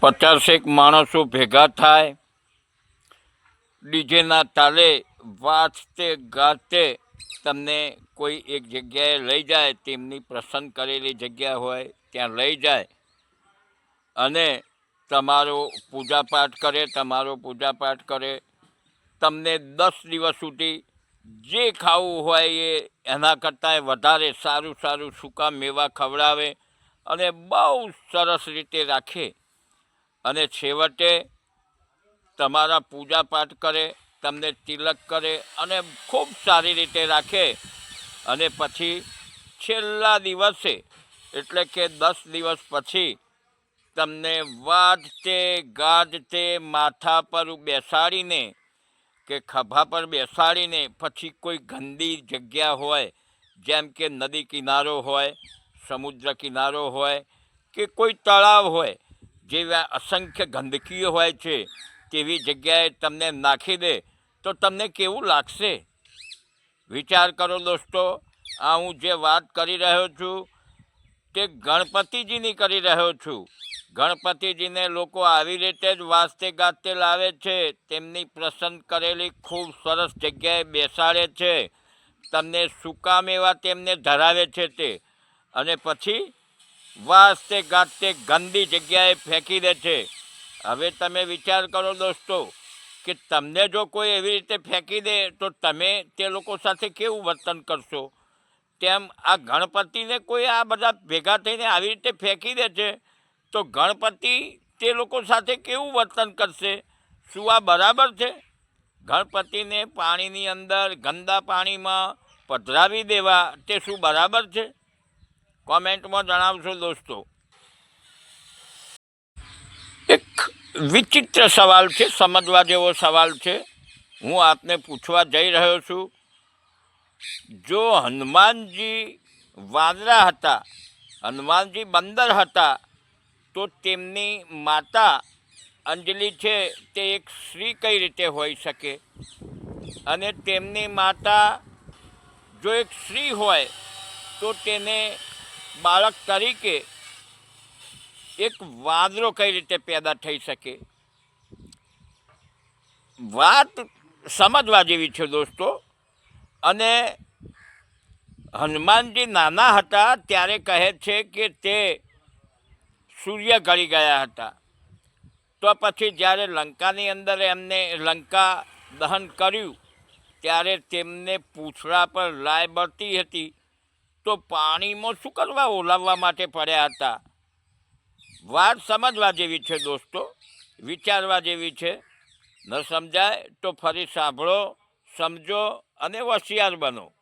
પચાસેક માણસો ભેગા થાય, ડીજેના તાલે વાજતે ગાતે તમને કોઈ એક જગ્યાએ લઈ જાય, તેમની પસંદ કરેલી જગ્યા હોય ત્યાં લઈ જાય. અને તમારો પૂજાપાઠ કરે, તમારો પૂજાપાઠ કરે, તમને દસ દિવસ સુધી જે ખાવું હોય એ એના કરતાંય વધારે સારું સારું સૂકા મેવા ખવડાવે અને બહુ સરસ રીતે રાખે. અને છેવટે તમારા પૂજાપાઠ કરે, તમને તિલક કરે અને ખૂબ સારી રીતે રાખે. અને પછી છેલ્લા દિવસે, એટલે કે દસ દિવસ પછી, તમને વાજતે ગાજતે માથા પર બેસાડીને કે ખભા પર બેસાડીને પછી કોઈ ગંદી જગ્યા હોય, જેમ કે નદી કિનારો હોય, સમુદ્ર કિનારો હોય કે કોઈ તળાવ હોય જેવા અસંખ્ય ગંદકીઓ હોય છે, તેવી જગ્યાએ તમને નાખી દે, તો તમને કેવું લાગશે? વિચાર કરો દોસ્તો, આ હું જે વાત કરી રહ્યો છું, તે ગણપતિજીની કરી રહ્યો છું. ગણપતિજીને લોકો આવી રીતે જ વાજતે ગાતે લાવે છે, તેમની પ્રસન્ન કરેલી ખૂબ સરસ જગ્યાએ બેસાડે છે. તમને સુકામ એવા તેમને ધરાવે છે તે? અને પછી વાજતે ગાતે ગંદી જગ્યાએ ફેંકી દે છે. હવે તમે વિચાર કરો દોસ્તો, કે તમને જો કોઈ એવી રીતે ફેંકી દે, તો તમે તે લોકો સાથે કેવું વર્તન કરશો? તેમ આ ગણપતિને કોઈ આ બધા ભેગા થઈને આવી રીતે ફેંકી દે છે, તો ગણપતિ તે લોકો સાથે કેવું વર્તન કરશે? શું આ બરાબર છે? ગણપતિને પાણીની અંદર ગંદા પાણીમાં પધરાવી દેવા તે શું બરાબર છે? કોમેન્ટમાં જણાવશો દોસ્તો. એક વિચિત્ર સવાલ છે, સમજવા જેવો સવાલ છે. હું આપને પૂછવા જઈ રહ્યો છું. જો હનુમાનજી વાંદરા હતા, હનુમાનજી બંદર હતા, તો તેમની માતા અંજલિ છે તે એક સ્ત્રી કઈ રીતે હોઈ શકે? અને તેમની માતા જો એક સ્ત્રી હોય, તો તેને બાળક તરીકે એક વાંદરો કઈ રીતે પેદા થઈ શકે? વાત સમજવા જેવી છે દોસ્તો. અને હનુમાનજી નાના હતા ત્યારે કહે છે કે તે સૂર્ય ગળી ગયા હતા. તો પછી જ્યારે લંકાની અંદર એમને લંકા દહન કર્યું, ત્યારે તેમને પૂંછડા પર લાય બળતી હતી. તો પાણીમાં શું કરવા ઓલાવવા માટે પડ્યા હતા? વાત સમજવા જેવી છે દોસ્તો, વિચારવા જેવી છે. ન સમજાય તો ફરી સાંભળો, સમજો અને હોશિયાર બનો.